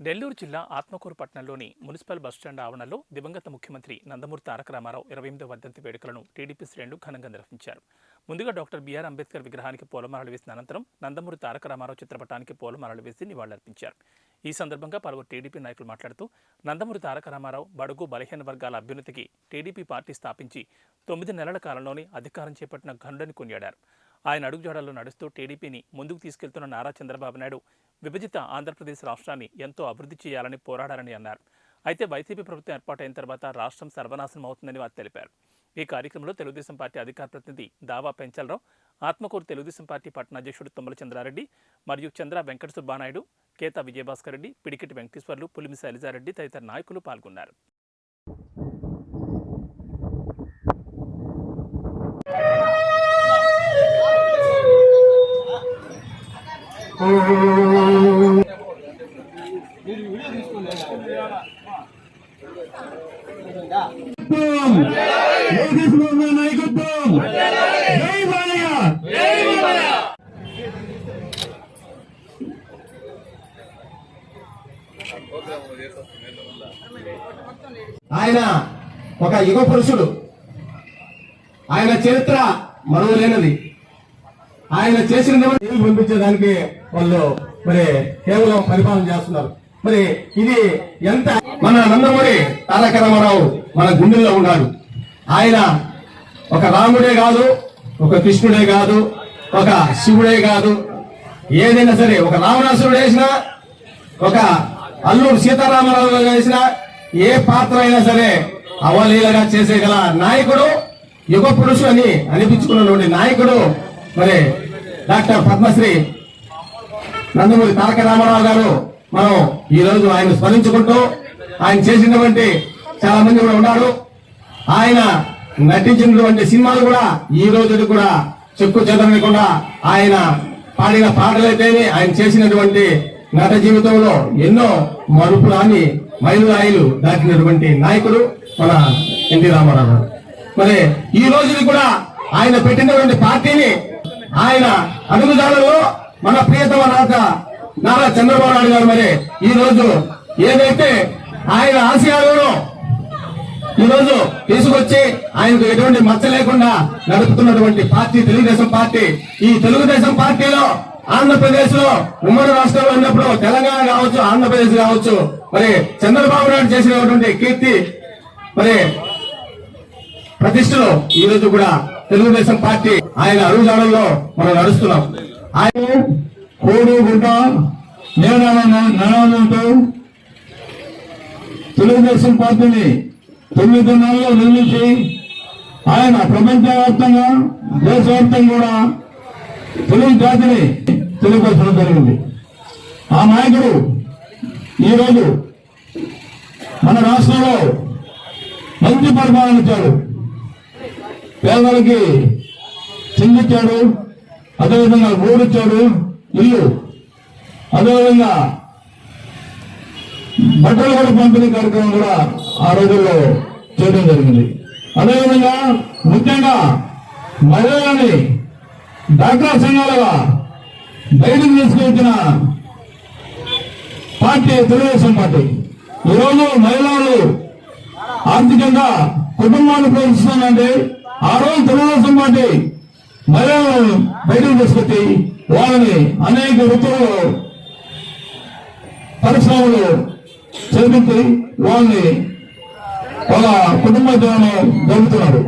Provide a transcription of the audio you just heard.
నెల్లూరు జిల్లా ఆత్మకూరు పట్టణంలోని municipal bus stand ఆవరణలో దివంగత ముఖ్యమంత్రి నందమూరి తారక రామారావు ఇరవై ఎనిమిదో వర్ధంతి వేడుకలను టీడీపీ శ్రేణులు ఘనంగా నిర్వహించారు. ముందుగా డాక్టర్ బీఆర్ అంబేద్కర్ విగ్రహానికి పూలమాలలు వేసిన అనంతరం నందమూరి తారక రామారావు చిత్రపటానికి పూలమాలలు వేసి నివాళులర్పించారు. ఈ సందర్భంగా పలువురు టీడీపీ నాయకులు మాట్లాడుతూ నందమూరి తారక రామారావు బడుగు బలహీన వర్గాల అభ్యున్నతికి టీడీపీ పార్టీ స్థాపించి తొమ్మిది నెలల కాలంలోనే అధికారం చేపట్టిన ఘనుడని కొనియాడారు. ఆయన అడుగుజాడల్లో నడుస్తూ టీడీపీని ముందుకు తీసుకెళ్తున్న నారా చంద్రబాబు నాయుడు విభజిత ఆంధ్రప్రదేశ్ రాష్ట్రాన్ని ఎంతో అభివృద్ధి చేయాలని పోరాడారని అన్నారు. అయితే వైసీపీ ప్రభుత్వం ఏర్పాటైన తర్వాత రాష్ట్రం సర్వనాశనం అవుతుందని వారు తెలిపారు. ఈ కార్యక్రమంలో తెలుగుదేశం పార్టీ అధికార ప్రతినిధి దావా పెంచలరావు ఆత్మకూరు తెలుగుదేశం పార్టీ పట్టణ అధ్యక్షుడు తుమ్మల చంద్రారెడ్డి మరియు చంద్ర వెంకట సుబ్బానాయుడు కేతా విజయభాస్కర్ రెడ్డి పిడికిటి వెంకటేశ్వర్లు పులిమి శైలజారెడ్డి తదితర నాయకులు పాల్గొన్నారు. Oh నాయకత్వం జై బాలయ్య ఆయన ఒక యుగ పురుషుడు. ఆయన చరిత్ర మరువలేనిది ఆయన చేసిన పంపించేదానికి వాళ్ళు మరి కేవలం పరిపాలన చేస్తున్నారు. మరి ఇది ఎంత? మన నందమూరి తారక రామారావు మన గుండెల్లో ఉన్నాడు. ఆయన ఒక రాముడే కాదు ఒక కృష్ణుడే కాదు ఒక శివుడే కాదు. ఏదైనా సరే ఒక రావణాసురుడు వేసినా ఒక అల్లూరు సీతారామరావు గారు వేసిన ఏ పాత్ర అయినా సరే అవలీలగా చేసేగల నాయకుడు యుగ పురుషు అని అనిపించుకున్నటువంటి నాయకుడు మరి డాక్టర్ పద్మశ్రీ నందమూరి తారక రామారావు గారు. మనం ఈ రోజు ఆయన స్మరించుకుంటూ ఆయన చేసినటువంటి చాలా మంది కూడా ఉన్నారు. ఆయన నటించినటువంటి సినిమాలు కూడా ఈ రోజు కూడా చెక్కు చెదరకుండా ఆయన పాడిన పాటలైతేనే ఆయన చేసినటువంటి నట జీవితంలో ఎన్నో మరుపురాని మైలురాయిలు దాటినటువంటి నాయకుడు మన ఎన్టీ రామారావు మరి ఈ రోజుకి కూడా ఆయన పెట్టినటువంటి పార్టీని ఆయన అడుగుదారులో మన ప్రియతమ నాట నారా చంద్రబాబు నాయుడు గారు మరి ఈ రోజు ఏదైతే ఆయన ఆశయాలను ఈ రోజు తీసుకొచ్చి ఆయనకు ఎటువంటి మచ్చ లేకుండా నడుపుతున్నటువంటి పార్టీ తెలుగుదేశం పార్టీ. ఈ తెలుగుదేశం పార్టీలో ఆంధ్రప్రదేశ్లో ఉమ్మడి రాష్ట్రంలో ఉన్నప్పుడు తెలంగాణ కావచ్చు ఆంధ్రప్రదేశ్ కావచ్చు మరి చంద్రబాబు నాయుడు చేసినటువంటి కీర్తి మరి ప్రతిష్టలు ఈ రోజు కూడా తెలుగుదేశం పార్టీ ఆయన అడుగుజాడల్లో మనం నడుస్తున్నాం. ఆయన కోడు గుంట నినాదంతో తెలుగుదేశం పార్టీని తొమ్మిది నెలల్లో నిర్మించి ఆయన ప్రపంచవ్యాప్తంగా దేశవ్యాప్తంగా కూడా తెలుగు జాతిని తెలియపరచడం జరిగింది. ఆ నాయకుడు ఈరోజు మన రాష్ట్రంలో మంచి పరిపాలన ఇచ్చాడు. పేదలకి చెందించాడు అదేవిధంగా ఊరిచ్చాడు. ఇల్లు అదేవిధంగా బట్టలు కూడా పంపిణీ కార్యక్రమం కూడా ఆ రోజుల్లో చేయడం జరిగింది. అదేవిధంగా ముఖ్యంగా మహిళలని డాక్టర్ సంఘాలుగా బయటకు తీసుకొచ్చిన పార్టీ తెలుగుదేశం పార్టీ. ఈరోజు మహిళలు ఆర్థికంగా కుటుంబాన్ని పోషిస్తుందంటే ఆ రోజు తెలుగుదేశం పార్టీ మహిళలను బయటకు తీసుకొచ్చి వాళ్ళని అనేక ఋతువులు పరిశ్రమలు చేపించి వాళ్ళని ఒక కుటుంబ జీవనం జరుపుతున్నారు